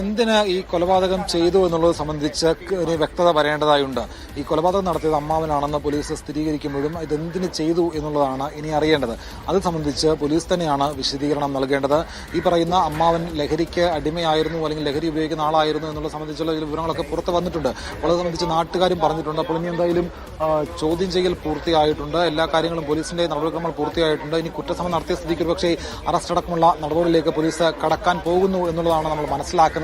എന്തിന് ഈ കൊലപാതകം ചെയ്തു എന്നുള്ളത് സംബന്ധിച്ച് ഒരു വ്യക്തത വരേണ്ടതായുണ്ട്. ഈ കൊലപാതകം നടത്തിയത് അമ്മാവനാണെന്ന് പോലീസ് സ്ഥിരീകരിക്കുമ്പോഴും ഇതെന്തിന് ചെയ്തു എന്നുള്ളതാണ് ഇനി അറിയേണ്ടത്. അത് സംബന്ധിച്ച് പോലീസ് തന്നെയാണ് വിശദീകരണം നൽകേണ്ടത്. ഈ പറയുന്ന അമ്മാവൻ ലഹരിക്ക് അടിമയായിരുന്നു അല്ലെങ്കിൽ ലഹരി ഉപയോഗിക്കുന്ന ആളായിരുന്നു എന്നുള്ള സംബന്ധിച്ചുള്ള വിവരങ്ങളൊക്കെ പുറത്ത് വന്നിട്ടുണ്ട്. അപ്പോൾ അത് സംബന്ധിച്ച് നാട്ടുകാരും പറഞ്ഞിട്ടുണ്ട്. അപ്പോൾ ഇനി എന്തായാലും ചോദ്യം ചെയ്യൽ പൂർത്തിയായിട്ടുണ്ട്. എല്ലാ കാര്യങ്ങളും പോലീസിന്റെ നടപടിക്രമങ്ങൾ പൂർത്തിയായിട്ടുണ്ട്. ഇനി കുറ്റസമം നടത്തിയ സ്ഥിതിക്ക് പക്ഷേ അറസ്റ്റ് അടക്കമുള്ള നടപടികളിലേക്ക് പോലീസ് കടക്കാൻ പോകുന്നു എന്നുള്ളതാണ് നമ്മൾ മനസ്സിലാക്കുന്നത്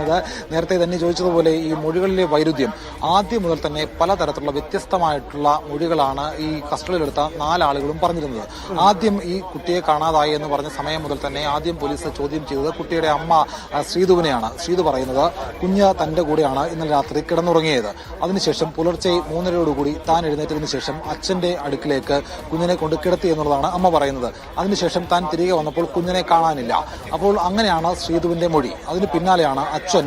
നേരത്തെ തന്നെ ചോദിച്ചതുപോലെ ഈ മൊഴികളിലെ വൈരുദ്ധ്യം ആദ്യം മുതൽ തന്നെ പലതരത്തിലുള്ള വ്യത്യസ്തമായിട്ടുള്ള മൊഴികളാണ് ഈ കസ്റ്റഡിയിലെടുത്ത നാലാളുകളും പറഞ്ഞിരുന്നത്. ആദ്യം ഈ കുട്ടിയെ കാണാതായി എന്ന് പറഞ്ഞ സമയം മുതൽ തന്നെ ആദ്യം പോലീസ് ചോദ്യം ചെയ്തത് കുട്ടിയുടെ അമ്മ ശ്രീതുവിനെയാണ് ശ്രീധു പറയുന്നത് കുഞ്ഞ് തന്റെ കൂടെയാണ് ഇന്നലെ രാത്രി കിടന്നുറങ്ങിയത്. അതിനുശേഷം പുലർച്ചെ മൂന്നരയോടുകൂടി താൻ എഴുന്നേറ്റതിനു ശേഷം അച്ഛന്റെ അടുക്കിലേക്ക് കുഞ്ഞിനെ കൊണ്ട് കിടത്തി എന്നുള്ളതാണ് അമ്മ പറയുന്നത്. അതിനുശേഷം താൻ തിരികെ വന്നപ്പോൾ കുഞ്ഞിനെ കാണാനില്ല. അപ്പോൾ അങ്ങനെയാണ് ശ്രീധുവിന്റെ മൊഴി. അതിന് പിന്നാലെയാണ് അച്ഛൻ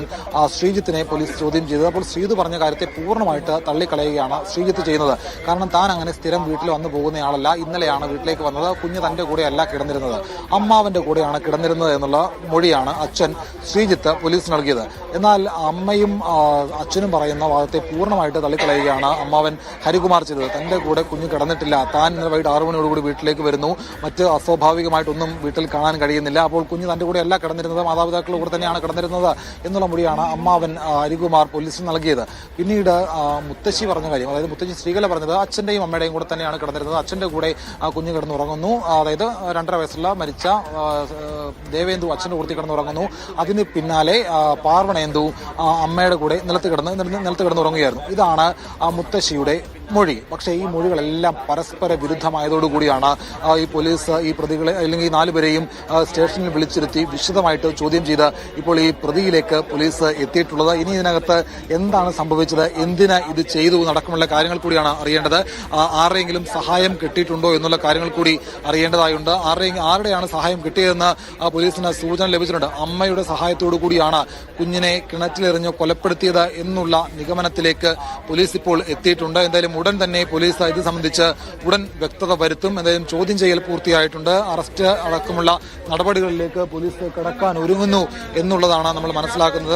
ശ്രീജിത്തിനെ പോലീസ് ചോദ്യം ചെയ്തത്. അപ്പോൾ ശ്രീജിത്ത് പറഞ്ഞ കാര്യത്തെ പൂർണമായിട്ട് തള്ളിക്കളയുകയാണ് ശ്രീജിത്ത് ചെയ്യുന്നത്. കാരണം താൻ അങ്ങനെ സ്ഥിരം വീട്ടിൽ വന്നു പോകുന്നയാളല്ല. ഇന്നലെയാണ് വീട്ടിലേക്ക് വന്നത്. കുഞ്ഞ് തന്റെ കൂടെയല്ല കിടന്നിരുന്നത്. അമ്മാവന്റെ കൂടെയാണ് കിടന്നിരുന്നത് എന്നുള്ള മൊഴിയാണ് അച്ഛൻ ശ്രീജിത്ത് പോലീസ് നൽകിയത്. എന്നാൽ അമ്മയും അച്ഛനും പറയുന്ന വാദത്തെ പൂർണമായിട്ട് തള്ളിക്കളയുകയാണ് അമ്മാവൻ ഹരികുമാർ ചെയ്തത്. തന്റെ കൂടെ കുഞ്ഞ് കിടന്നിട്ടില്ല. താൻ ഇന്നലെ വൈകിട്ട് ആറു മണിയോടുകൂടി വീട്ടിലേക്ക് വരുന്നു. മറ്റ് അസ്വാഭാവികമായിട്ടൊന്നും വീട്ടിൽ കാണാൻ കഴിയുന്നില്ല. അപ്പോൾ കുഞ്ഞ് തന്റെ കൂടെ അല്ല കിടന്നിരുന്നത്. മാതാപിതാക്കളുടെ കൂടെ തന്നെയാണ് കിടന്നിരുന്നത്. എന്നുള്ള മൊഴിയാണ് അമ്മാവൻ അരികുമാർ പോലീസിന് നൽകിയത്. പിന്നീട് മുത്തശ്ശി പറഞ്ഞ കാര്യം അതായത് മുത്തശ്ശി സ്ത്രീകളെ പറഞ്ഞത് അച്ഛന്റെയും അമ്മയുടെയും കൂടെ തന്നെയാണ് കിടന്നിരുന്നത്. അച്ഛന്റെ കൂടെ കുഞ്ഞ് കിടന്നുറങ്ങുന്നു. അതായത് രണ്ടര വയസ്സുള്ള മരിച്ച ദേവേന്ദു അച്ഛന്റെ കൂടുതൽ കിടന്നുറങ്ങുന്നു. അതിന് പിന്നാലെ പാർവണേന്ദു അമ്മയുടെ കൂടെ നിലത്ത് കിടന്ന് നിലത്ത് കിടന്നുറങ്ങുകയായിരുന്നു. ഇതാണ് മുത്തശ്ശിയുടെ മൊഴി. പക്ഷേ ഈ മൊഴികളെല്ലാം പരസ്പര വിരുദ്ധമായതോടുകൂടിയാണ് ഈ പോലീസ് ഈ പ്രതികളെ അല്ലെങ്കിൽ ഈ നാലുപേരെയും സ്റ്റേഷനിൽ വിളിച്ചിരുത്തി വിശദമായിട്ട് ചോദ്യം ചെയ്ത് ഇപ്പോൾ ഈ പ്രതിയിലേക്ക് പോലീസ് എത്തിയിട്ടുള്ളത്. ഇനി ഇതിനകത്ത് എന്താണ് സംഭവിച്ചത്? എന്തിന് ഇത് ചെയ്തു നടക്കമുള്ള കാര്യങ്ങൾ കൂടിയാണ് അറിയേണ്ടത്. ആരെങ്കിലും സഹായം കിട്ടിയിട്ടുണ്ടോ എന്നുള്ള കാര്യങ്ങൾ കൂടി അറിയേണ്ടതായുണ്ട്. ആരുടെയും ആരുടെയാണ് സഹായം കിട്ടിയതെന്ന് പോലീസിന് സൂചന ലഭിച്ചിട്ടുണ്ട്. അമ്മയുടെ സഹായത്തോടു കൂടിയാണ് കുഞ്ഞിനെ കിണറ്റിലെറിഞ്ഞ് കൊലപ്പെടുത്തിയത് എന്നുള്ള നിഗമനത്തിലേക്ക് പോലീസ് ഇപ്പോൾ എത്തിയിട്ടുണ്ട്. എന്തായാലും ഉടൻ തന്നെ പോലീസ് ഇത് സംബന്ധിച്ച് ഉടൻ വ്യക്തത വരുത്തും. എന്തായാലും ചോദ്യം ചെയ്യൽ പൂർത്തിയായിട്ടുണ്ട്. അറസ്റ്റ് അടക്കമുള്ള നടപടികളിലേക്ക് പോലീസ് കടക്കാൻ ഒരുങ്ങുന്നു എന്നുള്ളതാണ് നമ്മൾ മനസ്സിലാക്കുന്നത്.